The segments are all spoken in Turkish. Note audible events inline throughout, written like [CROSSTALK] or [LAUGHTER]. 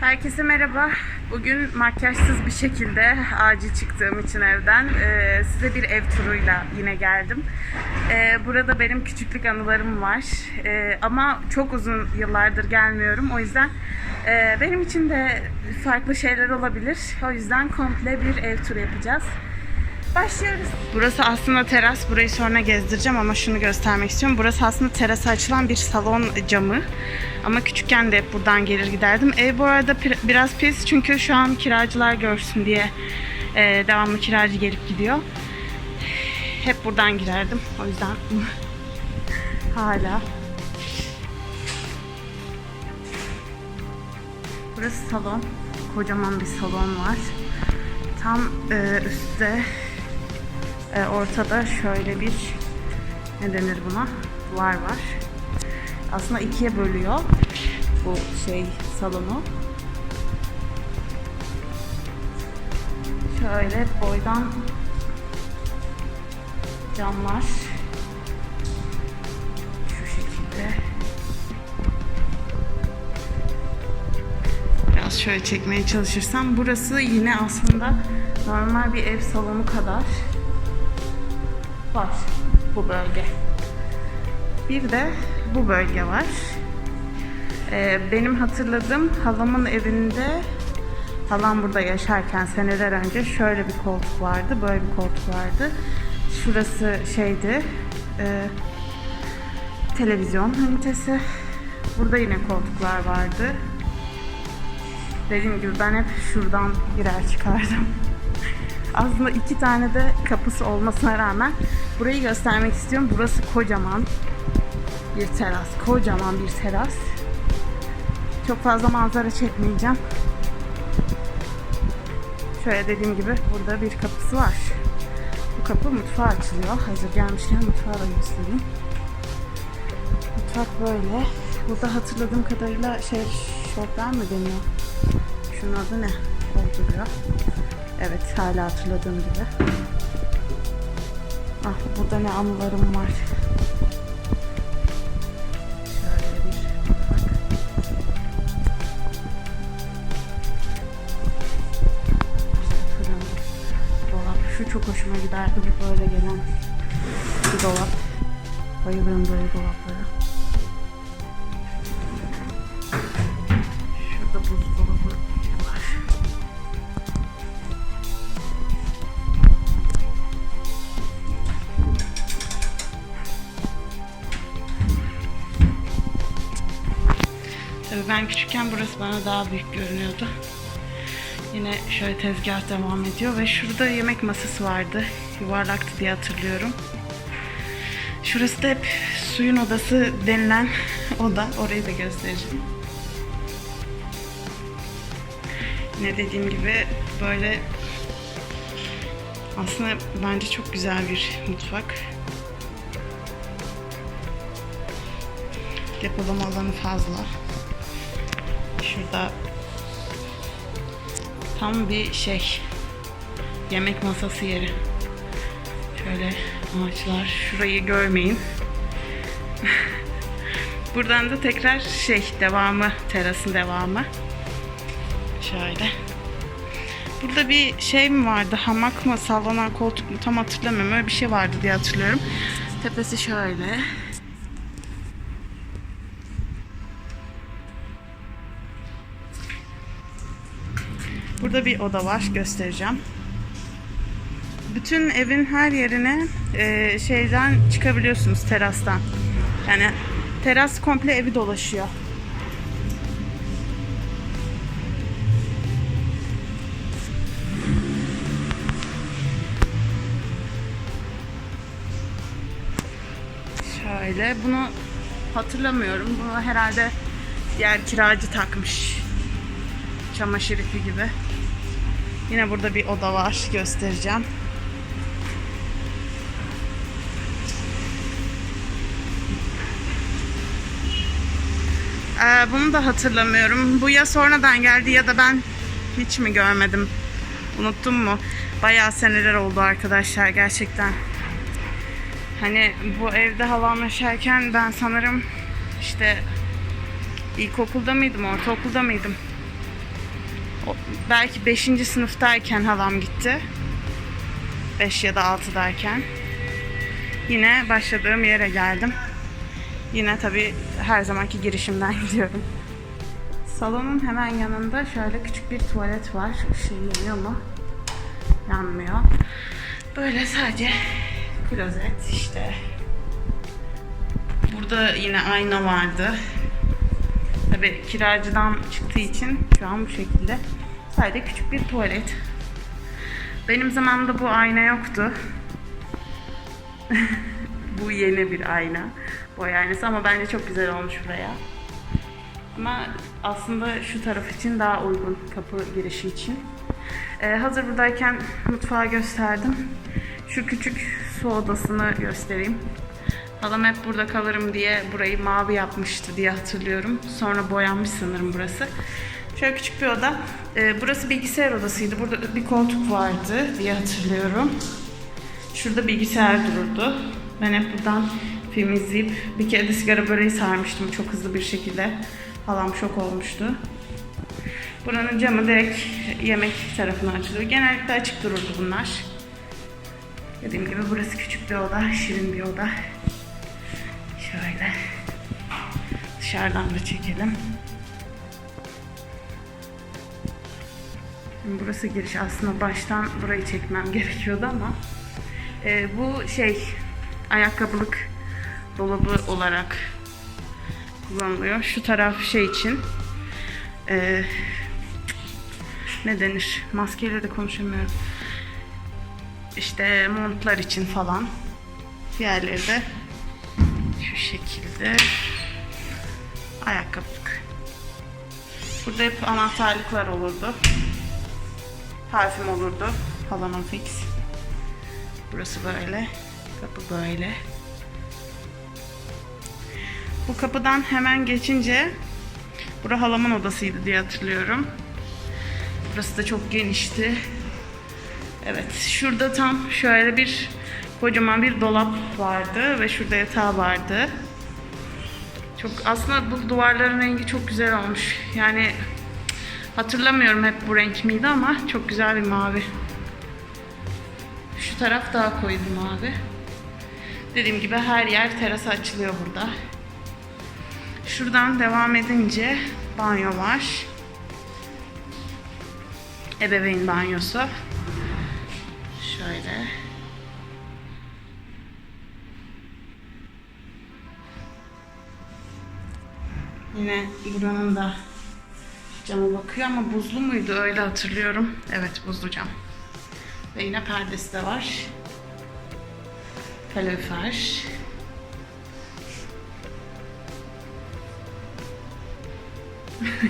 Herkese merhaba. Bugün makyajsız bir şekilde acil çıktığım için evden e, size bir ev turuyla yine geldim. E, burada benim küçüklük anılarım var. E, ama çok uzun yıllardır gelmiyorum. O yüzden benim için de farklı şeyler olabilir. O yüzden komple bir ev turu yapacağız. Başlıyoruz. Burası aslında teras. Burayı sonra gezdireceğim ama şunu göstermek istiyorum. Burası aslında terasa açılan bir salon camı. Ama küçükken de hep buradan gelir giderdim. Ev bu arada biraz pis çünkü şu an kiracılar görsün diye e, devamlı kiracı gelip gidiyor. Hep buradan girerdim. O yüzden [LAUGHS] hala. Burası salon. Kocaman bir salon var. Tam e, üstte e, ortada şöyle bir ne denir buna? Duvar var. Aslında ikiye bölüyor bu şey salonu. Şöyle boydan camlar şu şekilde. Biraz şöyle çekmeye çalışırsam burası yine aslında normal bir ev salonu kadar var bu bölge. Bir de bu bölge var. Ee, benim hatırladığım halamın evinde halam burada yaşarken seneler önce şöyle bir koltuk vardı. Böyle bir koltuk vardı. Şurası şeydi. e, televizyon ünitesi. Burada yine koltuklar vardı. Dediğim gibi ben hep şuradan girer çıkardım. Aslında iki tane de kapısı olmasına rağmen burayı göstermek istiyorum. Burası kocaman bir teras. Kocaman bir teras. Çok fazla manzara çekmeyeceğim. Şöyle dediğim gibi burada bir kapısı var. Bu kapı mutfağa açılıyor. Hazır gelmişken mutfağı da göstereyim. Mutfak böyle. Burada hatırladığım kadarıyla şey şortlar mı deniyor? Şunun adı ne? O duruyor. Evet hala hatırladığım gibi. Ah burada ne anılarım var. Şöyle bir dolap. Şu çok hoşuma giderdi bu böyle gelen bir dolap. Bayılıyorum böyle dolaplara. Ben küçükken burası bana daha büyük görünüyordu. Yine şöyle tezgah devam ediyor ve şurada yemek masası vardı. Yuvarlaktı diye hatırlıyorum. Şurası da hep suyun odası denilen [LAUGHS] oda. Orayı da göstereceğim. Yine dediğim gibi böyle aslında bence çok güzel bir mutfak. Depolama alanı fazla. Şurada tam bir şey yemek masası yeri. Şöyle ağaçlar. Şurayı görmeyin. [LAUGHS] Buradan da tekrar şey devamı, terasın devamı. Şöyle. Burada bir şey mi vardı? Hamak mı, sallanan koltuk mu tam hatırlamıyorum. Öyle bir şey vardı diye hatırlıyorum. Tepesi şöyle. Burada bir oda var. Göstereceğim. Bütün evin her yerine e, şeyden çıkabiliyorsunuz terastan. Yani teras komple evi dolaşıyor. Şöyle bunu hatırlamıyorum. Bunu herhalde diğer kiracı takmış. Çamaşır ipi gibi. Yine burada bir oda var. Göstereceğim. Ee, bunu da hatırlamıyorum. Bu ya sonradan geldi ya da ben hiç mi görmedim? Unuttum mu? Bayağı seneler oldu arkadaşlar gerçekten. Hani bu evde halam yaşarken ben sanırım işte ilkokulda mıydım, ortaokulda mıydım? Belki 5. sınıftayken halam gitti. 5 ya da 6'dayken. Yine başladığım yere geldim. Yine tabii her zamanki girişimden [LAUGHS] gidiyorum. Salonun hemen yanında şöyle küçük bir tuvalet var. Işığı yanıyor mu? Yanmıyor. Böyle sadece klozet işte. Burada yine ayna vardı. Tabii kiracıdan çıktığı için şu an bu şekilde. Sadece küçük bir tuvalet. Benim zamanımda bu ayna yoktu. [LAUGHS] bu yeni bir ayna. Boy aynası ama bence çok güzel olmuş buraya. Ama aslında şu taraf için daha uygun kapı girişi için. Ee, hazır buradayken mutfağı gösterdim. Şu küçük su odasını göstereyim. Halam hep burada kalırım diye burayı mavi yapmıştı diye hatırlıyorum. Sonra boyanmış sanırım burası. Şöyle küçük bir oda. Ee, burası bilgisayar odasıydı. Burada bir koltuk vardı diye hatırlıyorum. Şurada bilgisayar dururdu. Ben hep buradan film izleyip bir kere de sigara böreği sarmıştım çok hızlı bir şekilde. Halam şok olmuştu. Buranın camı direkt yemek tarafına açılıyor. Genellikle açık dururdu bunlar. Dediğim gibi burası küçük bir oda, şirin bir oda. Şöyle. Dışarıdan da çekelim. Şimdi burası giriş. Aslında baştan burayı çekmem [LAUGHS] gerekiyordu ama e, bu şey ayakkabılık dolabı olarak kullanılıyor. Şu taraf şey için e, ne denir? Maskeyle de konuşamıyorum. İşte montlar için falan. Diğerleri de şu şekilde ayakkabılık. Burada hep anahtarlıklar olurdu. Parfüm olurdu. Halanın fix. Burası böyle. Kapı böyle. Bu kapıdan hemen geçince Bura halamın odasıydı diye hatırlıyorum. Burası da çok genişti. Evet, şurada tam şöyle bir kocaman bir dolap vardı ve şurada yatağı vardı. Çok aslında bu duvarların rengi çok güzel olmuş. Yani hatırlamıyorum hep bu renk miydi ama çok güzel bir mavi. Şu taraf daha koyu mavi. Dediğim gibi her yer terasa açılıyor burada. Şuradan devam edince banyo var. Ebeveyn banyosu. Şöyle. Yine buranın da camı bakıyor ama buzlu muydu öyle hatırlıyorum. Evet buzlu cam. Ve yine perdesi de var. Kalorifer. [LAUGHS]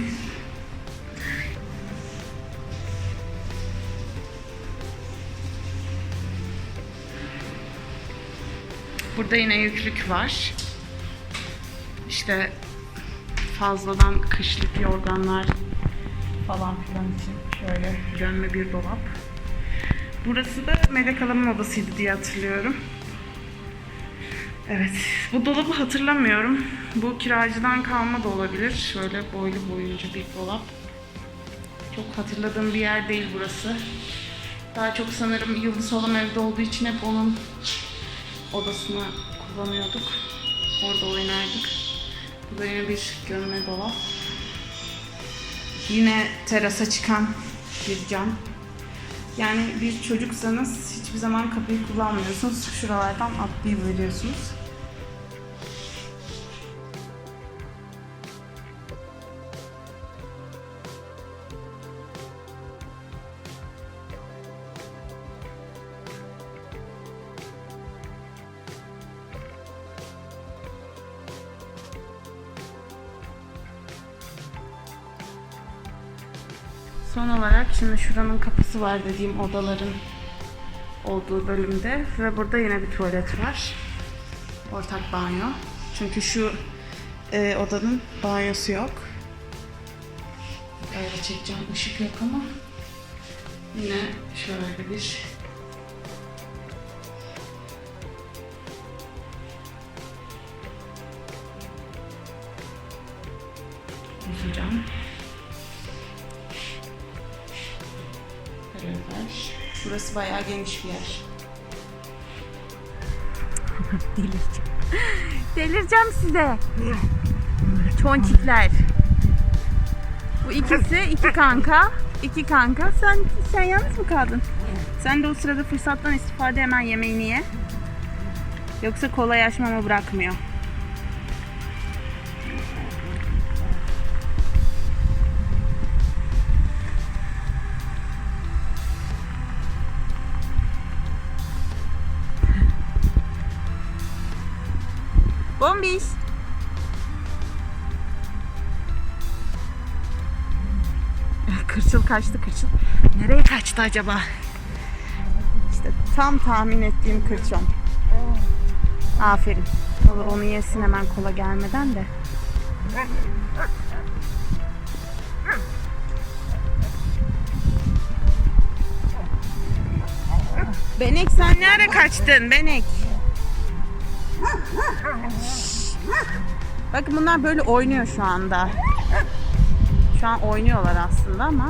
Burada yine yüklük var. İşte fazladan kışlık yorganlar falan filan için şöyle gömme bir dolap. Burası da Melek Hanım'ın odasıydı diye hatırlıyorum. Evet, bu dolabı hatırlamıyorum. Bu kiracıdan kalma da olabilir. Şöyle boylu boyunca bir dolap. Çok hatırladığım bir yer değil burası. Daha çok sanırım Yıldız Halam evde olduğu için hep onun odasını kullanıyorduk. Orada oynardık. Yine bir gömme dolap. Yine terasa çıkan bir cam. Yani bir çocuksanız hiçbir zaman kapıyı kullanmıyorsunuz. Şuralardan atlayıveriyorsunuz. Son olarak şimdi şuranın kapısı var dediğim odaların olduğu bölümde ve burada yine bir tuvalet var. Ortak banyo. Çünkü şu e, odanın banyosu yok. Böyle çekeceğim ışık yok ama yine şöyle bir buzlu Burası bayağı geniş bir yer. [LAUGHS] Delireceğim. Delireceğim size. Çonçikler. Bu ikisi iki kanka. iki kanka. Sen sen yalnız mı kaldın? Sen de o sırada fırsattan istifade hemen yemeğini ye. Yoksa kolay açmama bırakmıyor. Bombiş. Kırçıl kaçtı kırçıl. Nereye kaçtı acaba? İşte tam tahmin ettiğim kırçon. Aferin. Olur onu yesin hemen kola gelmeden de. Benek sen ne ara kaçtın Benek? Bakın bunlar böyle oynuyor şu anda. Şu an oynuyorlar aslında ama